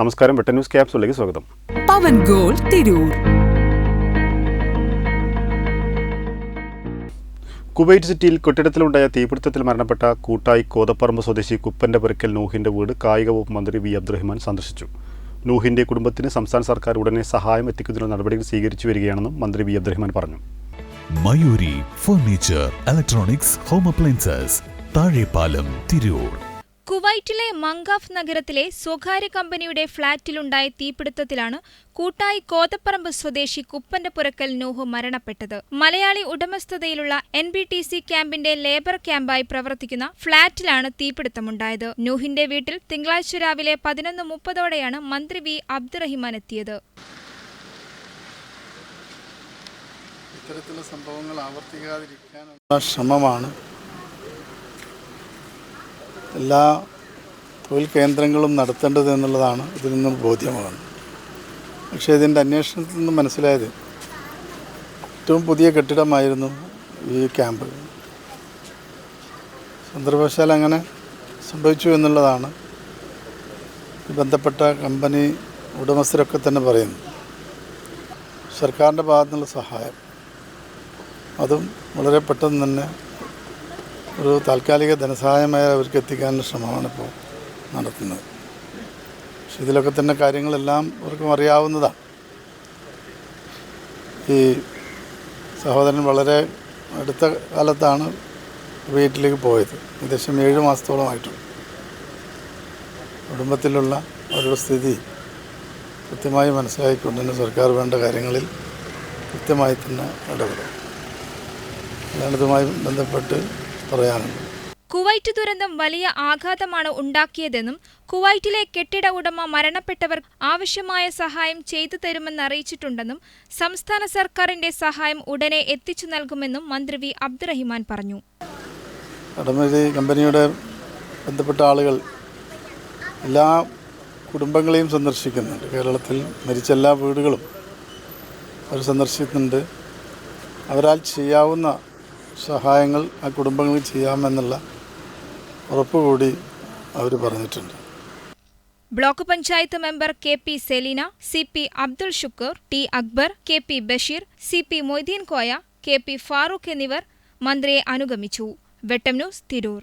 നമസ്കാരം വെട്ട ന്യൂസ് ക്യാപ്സിലേക്ക് സ്വാഗതം. പവൻ goal Tirur. Kuwait സിറ്റിയിൽ കെട്ടിടത്തിലുണ്ടായ തീപിടുത്തത്തിൽ മരണപ്പെട്ട കൂട്ടായി കോതപ്പറമ്പ് സ്വദേശി കുപ്പന്റെ പുരക്കൽ നൂഹിന്റെ വീട് കായിക വകുപ്പ് മന്ത്രി വി. അബ്ദുറഹ്മാൻ സന്ദർശിച്ചു. നൂഹിന്റെ കുടുംബത്തിന് സംസ്ഥാന സർക്കാർ ഉടനെ സഹായം എത്തിക്കുന്നതിനുള്ള നടപടികൾ സ്വീകരിച്ചു വരികയാണെന്നും മന്ത്രി വി. അബ്ദുറഹ്മാൻ പറഞ്ഞു. Mayuri furniture electronics home appliances Thazhepalam Tirur. കുവൈറ്റിലെ മങ്കാഫ് നഗരത്തിലെ സ്വകാര്യ കമ്പനിയുടെ ഫ്ളാറ്റിലുണ്ടായ തീപിടുത്തത്തിലാണ് കൂട്ടായി കോതപ്പറമ്പ് സ്വദേശി കുപ്പന്റെ പുരക്കൽ നൂഹ് മരണപ്പെട്ടത്. മലയാളി ഉടമസ്ഥതയിലുള്ള എൻ ബി ടി സി ക്യാമ്പിന്റെ ലേബർ ക്യാമ്പായി പ്രവർത്തിക്കുന്ന ഫ്ളാറ്റിലാണ് തീപിടുത്തമുണ്ടായത്. നൂഹിന്റെ വീട്ടിൽ തിങ്കളാഴ്ച രാവിലെ പതിനൊന്ന് മുപ്പതോടെയാണ് മന്ത്രി വി. അബ്ദുറഹിമാൻ എത്തിയത്. സംഭവങ്ങൾ ശ്രമമാണ് എല്ലാ തൊഴിൽ കേന്ദ്രങ്ങളും നടത്തേണ്ടത് എന്നുള്ളതാണ് ഇതിൽ നിന്നും ബോധ്യമാകുന്നത്. പക്ഷേ ഇതിന്റെ അന്വേഷണത്തിൽ നിന്ന് മനസ്സിലായത് ഏറ്റവും പുതിയ കെട്ടിടമായിരുന്നു ഈ ക്യാമ്പ്. സന്ദർഭവശാൽ അങ്ങനെ സംഭവിച്ചു എന്നുള്ളതാണ് ബന്ധപ്പെട്ട കമ്പനി ഉടമസ്ഥരൊക്കെ തന്നെ പറയുന്നു സർക്കാരിന്റെ ഭാഗത്തുനിന്നുള്ള സഹായം. അതും വളരെ പെട്ടെന്ന് തന്നെ ഒരു താൽക്കാലിക ധനസഹായമായി അവർക്ക് എത്തിക്കാനുള്ള ശ്രമമാണ് ഇപ്പോൾ നടത്തുന്നത്. പക്ഷെ ഇതിലൊക്കെ തന്നെ കാര്യങ്ങളെല്ലാം അവർക്കും അറിയാവുന്നതാണ്. ഈ സഹോദരൻ വളരെ അടുത്ത കാലത്താണ് വീട്ടിലേക്ക് പോയത്. ഏകദേശം ഏഴ് മാസത്തോളമായിട്ടുണ്ട് കുടുംബത്തിലുള്ള അവരുടെ സ്ഥിതി കൃത്യമായി മനസ്സിലാക്കിക്കൊണ്ട് തന്നെ സർക്കാർ വേണ്ട കാര്യങ്ങളിൽ കൃത്യമായി തന്നെ ഇടപെടും. അതാണ് ഇതുമായി ബന്ധപ്പെട്ട് പറയാനുള്ളത് കുവൈറ്റ് ദുരന്തം വലിയ ആഘാതമാണ് ഉണ്ടാക്കിയതെന്നും കുവൈറ്റിലെ കെട്ടിട ഉടമ മരണപ്പെട്ടവർ ആവശ്യമായ സഹായം ചെയ്തു തരുമെന്ന് അറിയിച്ചിട്ടുണ്ടെന്നും സംസ്ഥാന സർക്കാരിന്റെ സഹായം ഉടനെ എത്തിച്ചു നൽകുമെന്നും മന്ത്രി വി അബ്ദുറഹിമാൻ പറഞ്ഞു. കമ്പനിയുടെ ബന്ധപ്പെട്ട ആളുകൾ എല്ലാ കുടുംബങ്ങളെയും സന്ദർശിക്കുന്നുണ്ട്. കേരളത്തിൽ മരിച്ച എല്ലാ വീടുകളും അവർ സന്ദർശിക്കുന്നുണ്ട്. അവരാൽ ചെയ്യാവുന്ന സഹായങ്ങൾ ആ കുടുംബങ്ങൾക്ക് ചെയ്യാമെന്നുള്ള ഉറപ്പ് കൂടി അവർ പറഞ്ഞിട്ടുണ്ട്. Block panchayat member K P Saleena C P Abdul Shukkur T Akbar K P Basheer C P Moideen Koya K P Farooq എന്നിവർ മന്ത്രിയെ അനുഗമിച്ചു. വെട്ടം ന്യൂസ് തിരൂർ.